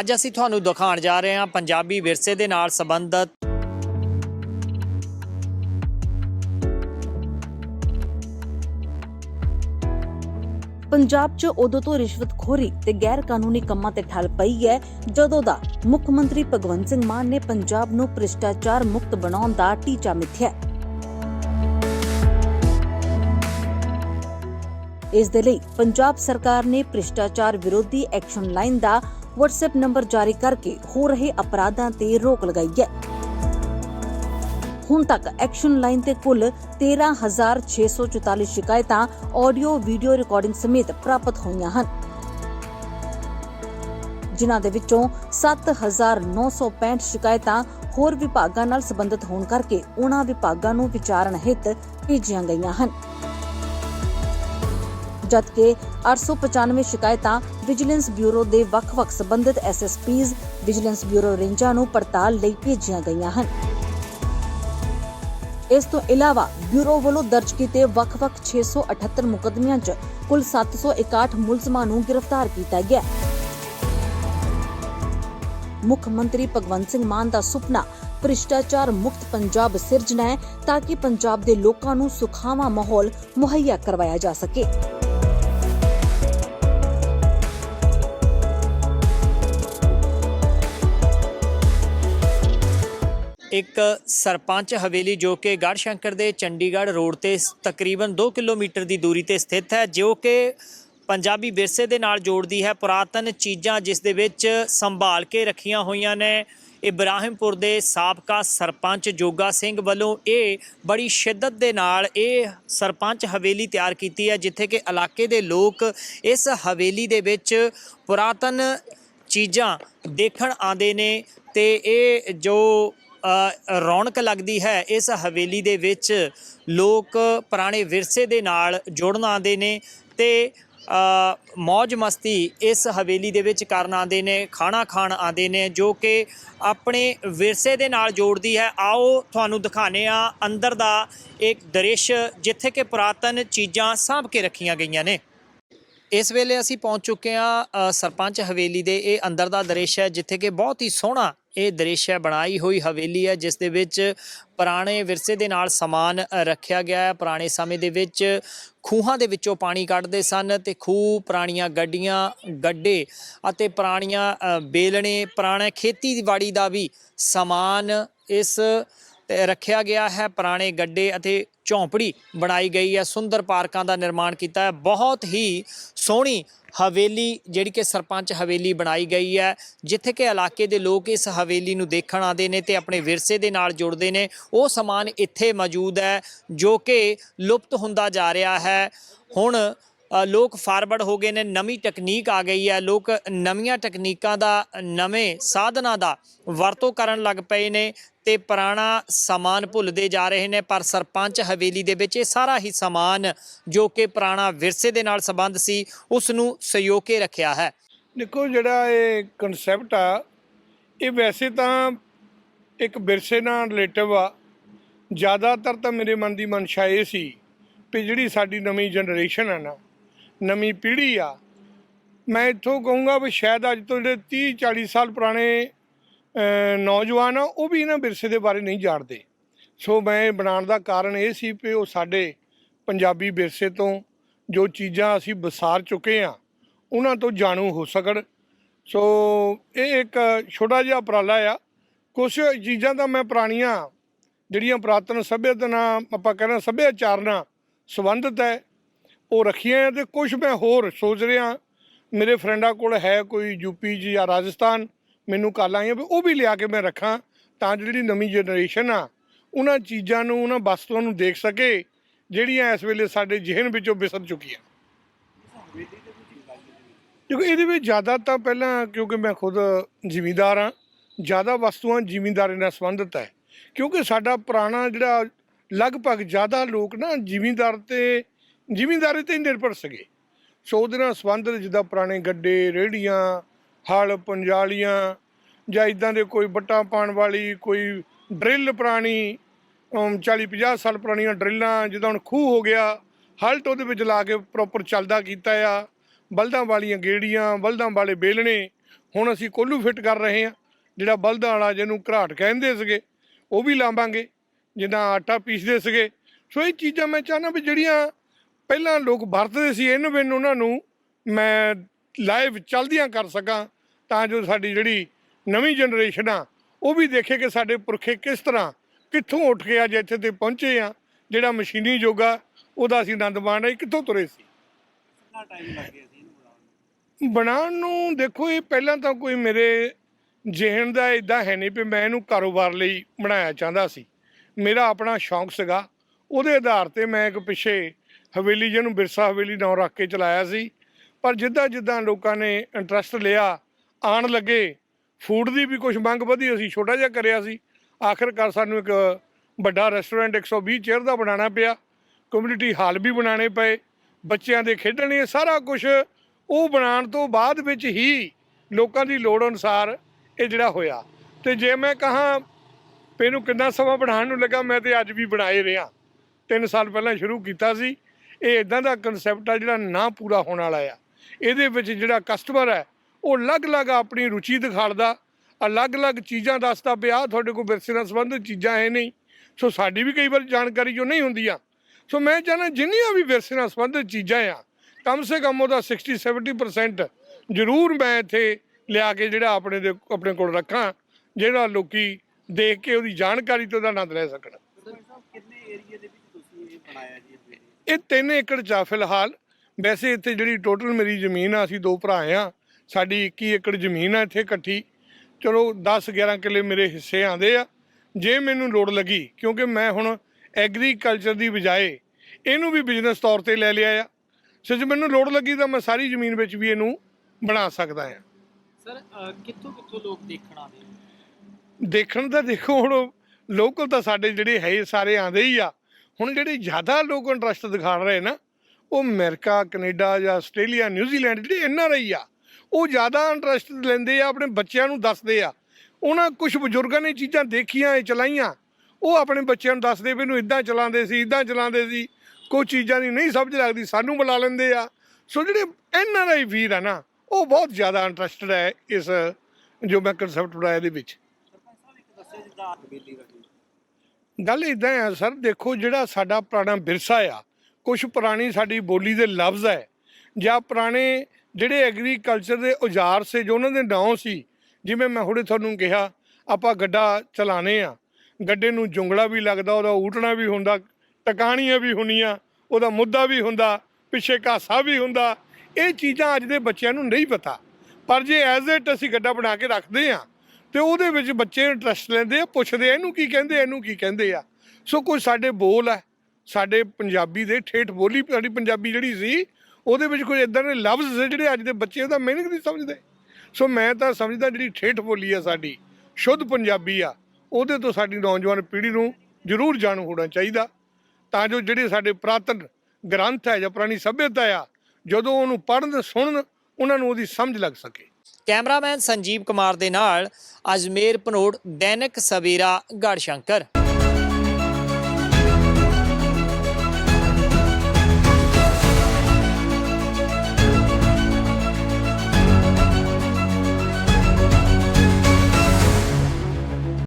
ਅੱਜ ਅਸੀਂ ਤੁਹਾਨੂੰ ਦਿਖਾਉਣ ਜਾ ਰਹੇ ਹਾਂ ਪੰਜਾਬੀ ਵਿਰਸੇ ਦੇ ਨਾਲ ਸੰਬੰਧਿਤ ਪੰਜਾਬ 'ਚ ਉਦੋਂ ਤੋਂ ਰਿਸ਼ਵਤਖੋਰੀ ਤੇ ਗੈਰ ਕਾਨੂੰਨੀ ਕੰਮਾਂ ਤੇ ਠੱਲ ਪਈ ਹੈ, ਜਦੋਂ ਦਾ ਮੁੱਖ ਮੰਤਰੀ ਭਗਵੰਤ ਸਿੰਘ ਮਾਨ ਨੇ ਪੰਜਾਬ ਨੂੰ ਭ੍ਰਿਸ਼ਟਾਚਾਰ ਮੁਕਤ ਬਣਾਉਣ ਦਾ ਟੀਚਾ ਮਿੱਥਿਆ ਹੈ। ਇਸ ਦੇ ਲਈ ਪੰਜਾਬ ਸਰਕਾਰ ਨੇ ਭ੍ਰਿਸ਼ਟਾਚਾਰ ਵਿਰੋਧੀ ਐਕਸ਼ਨ ਲਾਈਨ ਦਾ WhatsApp ਨੰਬਰ ਜਾਰੀ ਕਰਕੇ ਹੋ ਰਹੇ ਅਪਰਾਧਾਂ ਤੇ ਰੋਕ ਲਗਾਈ ਹੈ। ਹੁਣ ਤੱਕ ਐਕਸ਼ਨ ਲਾਈਨ ਤੇ ਕੁੱਲ 13644 ਸ਼ਿਕਾਇਤਾਂ ਆਡੀਓ, ਵੀਡੀਓ ਰਿਕਾਰਡਿੰਗ ਸਮੇਤ ਪ੍ਰਾਪਤ ਹੋਈਆਂ ਹਨ। ਜਿਨ੍ਹਾਂ ਦੇ ਵਿੱਚੋਂ 7965 ਸ਼ਿਕਾਇਤਾਂ ਹੋਰ ਵਿਭਾਗਾਂ ਨਾਲ ਸੰਬੰਧਿਤ ਹੋਣ ਕਰਕੇ ਉਹਨਾਂ ਵਿਭਾਗਾਂ ਨੂੰ ਵਿਚਾਰਨ ਹਿੱਤ ਭੇਜੀਆਂ ਗਈਆਂ ਹਨ। ਜਦਕਿ 895 ਸ਼ਿਕਾਇਤਾਂ ਵਿਜੀਲੈਂਸ ਬਿਊਰੋ ਦੇ ਵੱਖ-ਵੱਖ ਸੰਬੰਧਿਤ ਐਸਐਸਪੀਜ਼ ਵਿਜੀਲੈਂਸ ਬਿਊਰੋ ਰੇਂਜਾਂ ਨੂੰ ਪੜਤਾਲ ਲਈ ਭੇਜੀਆਂ ਗਈਆਂ ਹਨ। ਇਸ ਤੋਂ ਇਲਾਵਾ ਬਿਊਰੋ ਵੱਲੋਂ ਦਰਜ ਕੀਤੇ ਵੱਖ-ਵੱਖ 678 ਮੁਕੱਦਮਿਆਂ 'ਚ ਕੁੱਲ 761 ਮੁਲਜ਼ਮਾਂ ਨੂੰ ਗ੍ਰਿਫਤਾਰ ਕੀਤਾ ਗਿਆ। ਮੁੱਖ ਮੰਤਰੀ ਭਗਵੰਤ ਸਿੰਘ ਮਾਨ ਦਾ ਸੁਪਨਾ, ਭ੍ਰਿਸ਼ਟਾਚਾਰ ਮੁਕਤ ਪੰਜਾਬ ਸਿਰਜਣਾ ਹੈ ਤਾਂ ਕਿ ਪੰਜਾਬ ਦੇ ਲੋਕਾਂ ਨੂੰ ਸੁਖਾਵਾਂ ਮਾਹੌਲ ਮੁਹੱਈਆ ਕਰਵਾਇਆ ਜਾ ਸਕੇ। ਇੱਕ ਸਰਪੰਚ ਹਵੇਲੀ ਜੋ ਕਿ ਗੜਸ਼ੰਕਰ ਦੇ ਚੰਡੀਗੜ੍ਹ ਰੋਡ ਤੇ ਤਕਰੀਬਨ 2 ਕਿਲੋਮੀਟਰ ਦੀ ਦੂਰੀ ਤੇ ਸਥਿਤ ਹੈ, ਜੋ ਕਿ ਪੰਜਾਬੀ ਵਿਰਸੇ ਦੇ ਨਾਲ ਜੋੜਦੀ ਹੈ। ਪੁਰਾਤਨ ਚੀਜ਼ਾਂ ਜਿਸ ਦੇ ਵਿੱਚ ਸੰਭਾਲ ਕੇ ਰੱਖੀਆਂ ਹੋਈਆਂ ਨੇ। ਇਬਰਾਹਿਮਪੁਰ ਦੇ ਸਾਬਕਾ ਸਰਪੰਚ ਜੋਗਾ ਸਿੰਘ ਵੱਲੋਂ ਇਹ ਬੜੀ ਸ਼ਿੱਦਤ ਦੇ ਨਾਲ ਇਹ ਸਰਪੰਚ ਹਵੇਲੀ ਤਿਆਰ ਕੀਤੀ ਹੈ, ਜਿੱਥੇ ਕਿ ਇਲਾਕੇ ਦੇ ਲੋਕ ਇਸ ਹਵੇਲੀ ਦੇ ਵਿੱਚ ਪੁਰਾਤਨ ਚੀਜ਼ਾਂ ਦੇਖਣ ਆਉਂਦੇ ਨੇ ਤੇ ਇਹ ਜੋ ਰੌਣਕ ਲੱਗਦੀ ਹੈ। ਇਸ ਹਵੇਲੀ ਦੇ ਵਿੱਚ ਲੋਕ ਪੁਰਾਣੇ ਵਿਰਸੇ ਦੇ ਨਾਲ ਜੁੜਨ ਆਉਂਦੇ ਨੇ ਤੇ ਅ, ਮौज ਮਸਤੀ ਇਸ ਹਵੇਲੀ ਦੇ ਵਿੱਚ ਕਰਨ ਆਉਂਦੇ ਨੇ ਖਾਣਾ ਖਾਣ ਆਉਂਦੇ ਨੇ ਜੋ ਕਿ ਆਪਣੇ ਵਿਰਸੇ ਦੇ ਨਾਲ ਜੋੜਦੀ ਹੈ। ਆਓ ਤੁਹਾਨੂੰ ਦਿਖਾਣੇ ਆ ਅੰਦਰ ਦਾ ਇੱਕ ਦ੍ਰਿਸ਼ ਜਿੱਥੇ ਕਿ ਪੁਰਾਤਨ ਚੀਜ਼ਾਂ ਸਾਂਭ ਕੇ ਰੱਖੀਆਂ ਗਈਆਂ ਨੇ। ਇਸ ਵੇਲੇ ਅਸੀਂ ਪਹੁੰਚ ਚੁੱਕੇ ਹਾਂ ਸਰਪੰਚ ਹਵੇਲੀ ਦੇ ਇਹ ਅੰਦਰ ਦਾ ਦ੍ਰਿਸ਼ ਹੈ ਜਿੱਥੇ ਕਿ ਬਹੁਤ ਹੀ ਸੋਹਣਾ ਇਹ ਦ੍ਰਿਸ਼ ਹੈ ਬਣਾਈ ਹੋਈ ਹਵੇਲੀ ਹੈ ਜਿਸ ਦੇ ਵਿੱਚ ਪੁਰਾਣੇ ਵਿਰਸੇ ਦੇ ਨਾਲ ਸਮਾਨ ਰੱਖਿਆ ਗਿਆ ਹੈ। ਪੁਰਾਣੇ ਸਮੇਂ ਦੇ ਵਿੱਚ ਖੂਹਾਂ ਦੇ ਵਿੱਚੋਂ ਪਾਣੀ ਕੱਢਦੇ ਸਨ ਤੇ ਖੂਹ ਪੁਰਾਣੀਆਂ ਗੱਡੀਆਂ ਗੱਡੇ ਅਤੇ ਪੁਰਾਣੀਆਂ ਅ, ਬੇਲਣੇ ਪੁਰਾਣਾ ਖੇਤੀਬਾੜੀ ਦਾ ਵੀ ਸਮਾਨ ਇਸ ਰੱਖਿਆ ਗਿਆ ਹੈ। ਪੁਰਾਣੇ ਗੱਡੇ ਅਤੇ ਝੌਂਪੜੀ ਬਣਾਈ ਗਈ ਹੈ। ਸੁੰਦਰ ਪਾਰਕਾਂ ਦਾ ਨਿਰਮਾਣ ਕੀਤਾ ਹੈ। ਬਹੁਤ ਹੀ ਸੋਹਣੀ ਹਵੇਲੀ, ਜਿਹੜੀ ਕਿ ਸਰਪੰਚ ਹਵੇਲੀ ਬਣਾਈ ਗਈ ਹੈ। ਜਿੱਥੇ ਕਿ ਇਲਾਕੇ ਦੇ ਲੋਕ ਇਸ ਹਵੇਲੀ ਨੂੰ ਦੇਖਣ ਆਉਂਦੇ ਨੇ ਤੇ ਆਪਣੇ ਵਿਰਸੇ ਦੇ ਨਾਲ ਜੁੜਦੇ ਨੇ। ਉਹ ਸਮਾਨ ਇੱਥੇ ਮੌਜੂਦ ਹੈ, ਜੋ ਕਿ ਲੁਪਤ ਹੁੰਦਾ ਜਾ ਰਿਹਾ ਹੈ। ਹੁਣ ਲੋਕ ਫਾਰਵਰਡ ਹੋ ਗਏ ਨੇ, ਨਵੀਂ ਟੈਕਨੀਕ ਆ ਗਈ ਹੈ। ਲੋਕ ਨਵੀਆਂ ਤਕਨੀਕਾਂ ਦਾ, ਨਵੇਂ ਸਾਧਨਾਂ ਦਾ ਵਰਤੋਂ ਕਰਨ ਲੱਗ ਪਏ ਨੇ ਤੇ ਪੁਰਾਣਾ ਸਮਾਨ ਭੁੱਲਦੇ ਜਾ ਰਹੇ ਨੇ, ਪਰ ਸਰਪੰਚ ਹਵੇਲੀ ਦੇ ਵਿੱਚ ਇਹ ਸਾਰਾ ਹੀ ਸਮਾਨ ਜੋ ਕਿ ਪੁਰਾਣਾ ਵਿਰਸੇ ਦੇ ਨਾਲ ਸੰਬੰਧ ਸੀ ਉਸ ਨੂੰ ਸਯੋ ਕੇ ਰੱਖਿਆ ਹੈ। ਦੇਖੋ, ਜਿਹੜਾ ਇਹ ਕਨਸੈਪਟ ਆ, ਇਹ ਵੈਸੇ ਤਾਂ ਇੱਕ ਵਿਰਸੇ ਨਾਲ ਰਿਲੇਟਿਵ ਆ। ਜ਼ਿਆਦਾਤਰ ਤਾਂ ਮੇਰੇ ਮਨ ਦੀ ਮਨਸ਼ਾ ਇਹ ਸੀ ਵੀ ਜਿਹੜੀ ਸਾਡੀ ਨਵੀਂ ਜਨਰੇਸ਼ਨ ਆ ਨਾ ਨਵੀਂ ਪੀੜ੍ਹੀ ਆ। ਮੈਂ ਇੱਥੋਂ ਕਹੂੰਗਾ ਵੀ ਸ਼ਾਇਦ ਅੱਜ ਤੋਂ ਜਿਹੜੇ 30 40 ਸਾਲ ਪੁਰਾਣੇ ਨੌਜਵਾਨ ਆ, ਉਹ ਵੀ ਇਹਨਾਂ ਵਿਰਸੇ ਦੇ ਬਾਰੇ ਨਹੀਂ ਜਾਣਦੇ। ਸੋ ਮੈਂ ਇਹ ਬਣਾਉਣ ਦਾ ਕਾਰਨ ਇਹ ਸੀ ਵੀ ਉਹ ਸਾਡੇ ਪੰਜਾਬੀ ਵਿਰਸੇ ਤੋਂ ਜੋ ਚੀਜ਼ਾਂ ਅਸੀਂ ਵਿਸਾਰ ਚੁੱਕੇ ਆ, ਉਹਨਾਂ ਤੋਂ ਜਾਣੂ ਹੋ ਸਕਣ। ਸੋ ਇਹ ਇੱਕ ਛੋਟਾ ਜਿਹਾ ਉਪਰਾਲਾ ਆ। ਕੁਝ ਚੀਜ਼ਾਂ ਤਾਂ ਮੈਂ ਪੁਰਾਣੀਆਂ, ਜਿਹੜੀਆਂ ਪੁਰਾਤਨ ਸੱਭਿਅਤਾ ਨਾਲ ਆਪਾਂ ਕਹਿੰਦੇ ਸੱਭਿਆਚਾਰ ਨਾਲ ਸੰਬੰਧਿਤ ਹੈ ਉਹ ਰੱਖੀਆਂ ਆ ਤੇ ਕੁਝ ਮੈਂ ਹੋਰ ਸੋਚ ਰਿਹਾ। ਮੇਰੇ ਫਰੈਂਡਾਂ ਕੋਲ ਹੈ ਕੋਈ ਯੂਪੀ ਜੀ ਜਾਂ ਰਾਜਸਥਾਨ, ਮੈਨੂੰ ਕਾਲ ਆਈਆਂ ਵੀ ਉਹ ਵੀ ਲਿਆ ਕੇ ਮੈਂ ਰੱਖਾਂ ਤਾਂ ਜਿਹੜੀ ਨਵੀਂ ਜਨਰੇਸ਼ਨ ਆ, ਉਹਨਾਂ ਚੀਜ਼ਾਂ ਨੂੰ, ਉਹਨਾਂ ਵਸਤੂਆਂ ਨੂੰ ਦੇਖ ਸਕੇ, ਜਿਹੜੀਆਂ ਇਸ ਵੇਲੇ ਸਾਡੇ ਜ਼ਿਹਨ ਵਿੱਚੋਂ ਵਿਸਰ ਚੁੱਕੀਆਂ। ਕਿਉਂਕਿ ਇਹਦੇ ਵਿੱਚ ਜ਼ਿਆਦਾ ਤਾਂ ਪਹਿਲਾਂ ਕਿਉਂਕਿ ਮੈਂ ਖੁਦ ਜ਼ਿਮੀਂਦਾਰ ਹਾਂ, ਜ਼ਿਆਦਾ ਵਸਤੂਆਂ ਜ਼ਿਮੀਂਦਾਰੀ ਨਾਲ ਸੰਬੰਧਿਤ ਹੈ। ਕਿਉਂਕਿ ਸਾਡਾ ਪੁਰਾਣਾ ਜਿਹੜਾ ਲਗਭਗ ਜ਼ਿਆਦਾ ਲੋਕ ਨਾ ਜ਼ਿਮੀਂਦਾਰ ਤੇ ਜ਼ਿਮੀਂਦਾਰੀ ਤੇ ਹੀ ਨਿਰਭਰ ਸੀਗੇ। ਸੋ ਉਹਦੇ ਨਾਲ ਸੰਬੰਧਿਤ ਜਿੱਦਾਂ ਪੁਰਾਣੇ ਗੱਡੇ ਰੇੜੀਆਂ ਹਲ, ਪੰਜਾਲੀਆਂ ਜਾਂ ਇਦਾਂ ਦੇ ਕੋਈ ਬੱਟਾ ਪਾਣ ਵਾਲੀ ਕੋਈ ਡਰਿੱਲ ਪੁਰਾਣੀ 40 50 ਸਾਲ ਪੁਰਾਣੀਆਂ ਡਰਿੱਲਾਂ, ਜਿੱਦਾਂ ਹੁਣ ਖੂਹ ਹੋ ਗਿਆ ਹਲਟ ਉਹਦੇ ਵਿੱਚ ਲਾ ਕੇ ਪ੍ਰੋਪਰ ਚੱਲਦਾ ਕੀਤਾ ਆ, ਬਲਦਾਂ ਵਾਲੀਆਂ ਗੇੜੀਆਂ, ਬਲਦਾਂ ਵਾਲੇ ਬੇਲਣੇ, ਹੁਣ ਅਸੀਂ ਕੋਲੂ ਫਿੱਟ ਕਰ ਰਹੇ ਹਾਂ, ਜਿਹੜਾ ਬਲਦਾਂ ਵਾਲਾ ਜਿਹਨੂੰ ਘਰਾਟ ਕਹਿੰਦੇ ਸੀਗੇ, ਉਹ ਵੀ ਲਾਵਾਂਗੇ, ਜਿੱਦਾਂ ਆਟਾ ਪੀਸਦੇ ਸੀਗੇ। ਸੋ ਇਹ ਚੀਜ਼ਾਂ ਮੈਂ ਚਾਹੁੰਦਾ ਵੀ ਜਿਹੜੀਆਂ ਪਹਿਲਾਂ ਲੋਕ ਵਰਤਦੇ ਸੀ ਇਹਨਾਂ ਬਿਨ ਉਹਨਾਂ ਨੂੰ ਮੈਂ ਲਾਈਵ ਚਲਦੀਆਂ ਕਰ ਸਕਾਂ ਤਾਂ ਜੋ ਸਾਡੀ ਜਿਹੜੀ ਨਵੀਂ ਜਨਰੇਸ਼ਨ ਆ ਉਹ ਵੀ ਦੇਖੇ ਕਿ ਸਾਡੇ ਪੁਰਖੇ ਕਿਸ ਤਰ੍ਹਾਂ ਕਿੱਥੋਂ ਉੱਠ ਕੇ ਅੱਜ ਇੱਥੇ ਤੇ ਪਹੁੰਚੇ ਆ ਜਿਹੜਾ ਮਸ਼ੀਨੀ ਯੁੱਗ ਆ ਉਹਦਾ ਅਸੀਂ ਆਨੰਦ ਮਾਣ ਰਹੇ ਕਿੱਥੋਂ ਤੁਰੇ ਸੀ? ਕਿੰਨਾ ਟਾਈਮ ਲੱਗ ਗਿਆ ਸੀ ਇਹਨੂੰ ਬਣਾਉਣ ਨੂੰ? ਬਣਾਉਣ ਨੂੰ ਦੇਖੋ ਇਹ ਪਹਿਲਾਂ ਤਾਂ ਕੋਈ ਮੇਰੇ ਜਿਹਨ ਦਾ ਇਦਾਂ ਹੈ ਨਹੀਂ ਵੀ ਮੈਂ ਇਹਨੂੰ ਕਾਰੋਬਾਰ ਲਈ ਬਣਾਇਆ ਚਾਹੁੰਦਾ ਸੀ। ਮੇਰਾ ਆਪਣਾ ਸ਼ੌਂਕ ਸੀਗਾ ਉਹਦੇ ਆਧਾਰ ਤੇ ਮੈਂ ਇੱਕ ਪਿੱਛੇ ਹਵੇਲੀ ਜਿਹਨੂੰ ਬਿਰਸਾ ਹਵੇਲੀ ਨਾਂ ਰੱਖ ਕੇ ਚਲਾਇਆ ਸੀ। ਪਰ ਜਿੱਦਾਂ ਜਿੱਦਾਂ ਲੋਕਾਂ ਨੇ ਇੰਟਰਸਟ ਲਿਆ ਆਣ ਲੱਗੇ ਫੂਡ ਦੀ ਵੀ ਕੁਝ ਮੰਗ ਵਧੀ, ਅਸੀਂ ਛੋਟਾ ਜਿਹਾ ਕਰਿਆ ਸੀ। ਆਖਰਕਾਰ ਸਾਨੂੰ ਇੱਕ ਵੱਡਾ ਰੈਸਟੋਰੈਂਟ 120 ਚੇਅਰ ਦਾ ਬਣਾਉਣਾ ਪਿਆ। ਕਮਿਊਨਿਟੀ ਹਾਲ ਵੀ ਬਣਾਉਣੇ ਪਏ। ਬੱਚਿਆਂ ਦੇ ਖੇਡਣ ਇਹ ਸਾਰਾ ਕੁਝ ਉਹ ਬਣਾਉਣ ਤੋਂ ਬਾਅਦ ਵਿੱਚ ਹੀ ਲੋਕਾਂ ਦੀ ਲੋੜ ਅਨੁਸਾਰ ਇਹ ਜਿਹੜਾ ਹੋਇਆ। ਤੇ ਜੇ ਮੈਂ ਕਹਾਂ, ਵੀ ਇਹਨੂੰ ਕਿੰਨਾ ਸਮਾਂ ਬਣਾਉਣ ਨੂੰ ਲੱਗਾ, ਮੈਂ ਤੇ ਅੱਜ ਵੀ ਬਣਾਏ ਰਿਹਾ 3 ਸਾਲ ਪਹਿਲਾਂ ਸ਼ੁਰੂ ਕੀਤਾ ਸੀ। ਇਹ ਇਦਾਂ ਦਾ ਕਨਸੈਪਟ ਆ ਜਿਹੜਾ ਨਾ ਪੂਰਾ ਹੋਣ ਵਾਲਾ ਆ। ਇਹਦੇ ਵਿੱਚ ਜਿਹੜਾ ਕਸਟਮਰ ਹੈ, ਉਹ ਅਲੱਗ-ਅਲੱਗ ਆਪਣੀ ਰੁਚੀ ਦਿਖਾੜਦਾ, ਅਲੱਗ-ਅਲੱਗ ਚੀਜ਼ਾਂ ਦੱਸਦਾ ਵੀ ਆਹ ਤੁਹਾਡੇ ਕੋਲ ਵਿਰਸੇ ਨਾਲ ਸੰਬੰਧਿਤ ਚੀਜ਼ਾਂ ਹੈ ਨਹੀਂ। ਸੋ ਸਾਡੀ ਵੀ ਕਈ ਵਾਰ ਜਾਣਕਾਰੀ ਜੋ ਨਹੀਂ ਹੁੰਦੀਆਂ। ਸੋ ਮੈਂ ਚਾਹੁੰਦਾ ਜਿੰਨੀਆਂ ਵੀ ਵਿਰਸੇ ਨਾਲ ਸੰਬੰਧਿਤ ਚੀਜ਼ਾਂ ਆ, ਕਮ ਸੇ ਕਮ ਉਹਦਾ 60 70% ਜ਼ਰੂਰ ਮੈਂ ਇੱਥੇ ਲਿਆ ਕੇ ਜਿਹੜਾ ਆਪਣੇ ਦੇ, ਆਪਣੇ ਕੋਲ ਰੱਖਾਂ, ਜਿਹੜਾ ਲੋਕੀ ਦੇਖ ਕੇ ਉਹਦੀ ਜਾਣਕਾਰੀ ਤੋਂ ਉਹਦਾ ਆਨੰਦ ਲੈ ਸਕਣ। ਕਿੰਨੇ ਏਰੀਏ ਦੇ ਵਿੱਚ ਤੁਸੀਂ ਇਹ ਬਣਾਇਆ ਜੀ? ਇਹ 3 ਏਕੜ ਚ ਆ ਫਿਲਹਾਲ। ਵੈਸੇ ਇੱਥੇ ਜਿਹੜੀ ਟੋਟਲ ਮੇਰੀ ਜ਼ਮੀਨ ਆ ਅਸੀਂ ਦੋ ਭਰਾ ਆ। ਸਾਡੀ 21 ਏਕੜ ਜ਼ਮੀਨ ਆ ਇੱਥੇ ਇਕੱਠੀ। ਚਲੋ 10 11 ਕਿੱਲੇ ਮੇਰੇ ਹਿੱਸੇ ਆਂਦੇ ਆ। ਜੇ ਮੈਨੂੰ ਲੋੜ ਲੱਗੀ ਕਿਉਂਕਿ ਮੈਂ ਹੁਣ ਐਗਰੀਕਲਚਰ ਦੀ ਬਜਾਏ ਇਹਨੂੰ ਵੀ ਬਿਜ਼ਨਸ ਤੌਰ ਤੇ ਲੈ ਲਿਆ ਆ। ਸੋ ਜੇ ਮੈਨੂੰ ਲੋੜ ਲੱਗੀ ਤਾਂ ਮੈਂ ਸਾਰੀ ਜ਼ਮੀਨ ਵਿੱਚ ਵੀ ਇਹਨੂੰ ਬਣਾ ਸਕਦਾ ਆ। ਸਰ ਕਿੱਥੋਂ ਕਿੱਥੋਂ ਲੋਕ ਦੇਖਣ ਆਉਂਦੇ ਦੇਖਣ ਦਾ ਦੇਖੋ ਹੁਣ ਲੋਕਲ ਤਾਂ ਸਾਡੇ ਜਿਹੜੇ ਹੈ ਸਾਰੇ ਆਂਦੇ ਹੀ ਆ। ਹੁਣ ਜਿਹੜੇ ਜ਼ਿਆਦਾ ਲੋਕ ਇੰਟਰਸਟ ਦਿਖਾ ਰਹੇ ਨਾ ਉਹ ਅਮਰੀਕਾ, ਕੈਨੇਡਾ ਜਾਂ ਆਸਟ੍ਰੇਲੀਆ ਨਿਊਜ਼ੀਲੈਂਡ ਜਿਹੜੇ ਐਨ ਆਰ ਆਈ ਆ, ਉਹ ਜ਼ਿਆਦਾ ਇੰਟਰਸਟ ਲੈਂਦੇ ਆ, ਆਪਣੇ ਬੱਚਿਆਂ ਨੂੰ ਦੱਸਦੇ ਆ। ਉਹਨਾਂ ਕੁਝ ਬਜ਼ੁਰਗਾਂ ਨੇ ਚੀਜ਼ਾਂ ਦੇਖੀਆਂ ਇਹ ਚਲਾਈਆਂ, ਉਹ ਆਪਣੇ ਬੱਚਿਆਂ ਨੂੰ ਦੱਸਦੇ ਵੀ ਇਹਨੂੰ ਇਦਾਂ ਚਲਾਉਂਦੇ ਸੀ ਇਦਾਂ ਚਲਾਉਂਦੇ ਸੀ। ਕੋਈ ਚੀਜ਼ਾਂ ਦੀ ਨਹੀਂ ਸਮਝ ਲੱਗਦੀ, ਸਾਨੂੰ ਬੁਲਾ ਲੈਂਦੇ ਆ। ਸੋ ਜਿਹੜੇ ਐਨ ਆਰ ਆਈ ਵੀਰ ਆ ਨਾ, ਉਹ ਬਹੁਤ ਜ਼ਿਆਦਾ ਇੰਟਰਸਟਡ ਹੈ ਇਸ, ਜੋ ਮੈਂ ਕਨਸੈਪਟ ਬਣਾਇਆ ਦੇ ਵਿੱਚ। ਸਰਪੰਚ ਸਾਹਿਬ ਇੱਕ ਦੱਸਿਆ ਜਿੱਦਾਂ ਹਵੇਲੀ ਰੱਖੀ ਗੱਲ ਇਦਾਂ ਆ, ਸਰ, ਦੇਖੋ ਜਿਹੜਾ ਸਾਡਾ ਪੁਰਾਣਾ ਵਿਰਸਾ ਆ ਕੁਝ ਪੁਰਾਣੀ ਸਾਡੀ ਬੋਲੀ ਦੇ ਲਫ਼ਜ਼ ਹੈ ਜਾਂ ਪੁਰਾਣੇ ਜਿਹੜੇ ਐਗਰੀਕਲਚਰ ਦੇ ਔਜ਼ਾਰ ਸੇ, ਜੋ ਉਹਨਾਂ ਦੇ ਨਾਂ ਸੀ, ਜਿਵੇਂ ਮੈਂ ਹੁਣੇ ਤੁਹਾਨੂੰ ਕਿਹਾ, ਆਪਾਂ ਗੱਡਾ ਚਲਾਣੇ ਆ, ਗੱਡੇ ਨੂੰ ਜੁੰਗਲਾ ਵੀ ਲੱਗਦਾ, ਉਹਦਾ ਊਟਣਾ ਵੀ ਹੁੰਦਾ, ਟਕਾਣੀਆਂ ਵੀ ਹੁੰਦੀਆਂ, ਉਹਦਾ ਮੁੱਦਾ ਵੀ ਹੁੰਦਾ, ਪਿੱਛੇ ਘਾਸਾ ਵੀ ਹੁੰਦਾ, ਇਹ ਚੀਜ਼ਾਂ ਅੱਜ ਦੇ ਬੱਚਿਆਂ ਨੂੰ ਨਹੀਂ ਪਤਾ, ਪਰ ਜੇ ਐਜ਼ ਇਟ ਅਸੀਂ ਗੱਡਾ ਬਣਾ ਕੇ ਰੱਖਦੇ ਆ ਤੇ ਉਹਦੇ ਵਿੱਚ ਬੱਚੇ ਇੰਟਰਸਟ ਲੈਂਦੇ ਆ ਪੁੱਛਦੇ ਆ ਇਹਨੂੰ ਕੀ ਕਹਿੰਦੇ ਆ, ਇਹਨੂੰ ਕੀ ਕਹਿੰਦੇ ਆ। ਸੋ ਕੋਈ ਸਾਡੇ ਬੋਲ ਆ ਸਾਡੇ ਪੰਜਾਬੀ ਦੇ ਠੇਠ ਬੋਲੀ ਸਾਡੀ ਪੰਜਾਬੀ ਜਿਹੜੀ ਸੀ ਉਹਦੇ ਵਿੱਚ ਕੋਈ ਇਦਾਂ ਦੇ ਲਫ਼ਜ਼ ਸੀ ਜਿਹੜੇ ਅੱਜ ਦੇ ਬੱਚੇ ਉਹਦਾ ਮੀਨਿੰਗ ਨਹੀਂ ਸਮਝਦੇ। ਸੋ ਮੈਂ ਤਾਂ ਸਮਝਦਾ ਜਿਹੜੀ ਠੇਠ ਬੋਲੀ ਆ ਸਾਡੀ ਸ਼ੁੱਧ ਪੰਜਾਬੀ ਆ ਉਹਦੇ ਤੋਂ ਸਾਡੀ ਨੌਜਵਾਨ ਪੀੜ੍ਹੀ ਨੂੰ ਜ਼ਰੂਰ ਜਾਣੂ ਹੋਣਾ ਚਾਹੀਦਾ। ਤਾਂ ਜੋ ਜਿਹੜੇ ਸਾਡੇ ਪ੍ਰਾਤਨ ਗ੍ਰੰਥ ਹੈ ਜਾਂ ਪੁਰਾਣੀ ਸਭਿਅਤਾ ਆ ਜਦੋਂ ਉਹਨੂੰ ਪੜ੍ਹਨ ਸੁਣਨ ਉਹਨਾਂ ਨੂੰ ਉਹਦੀ ਸਮਝ ਲੱਗ ਸਕੇ। ਕੈਮਰਾਮੈਨ ਸੰਜੀਵ ਕੁਮਾਰ ਦੇ ਨਾਲ ਅਜਮੇਰ ਪਨੋੜ ਦੈਨਿਕ ਸਵੇਰਾ ਗੜਸ਼ੰਕਰ।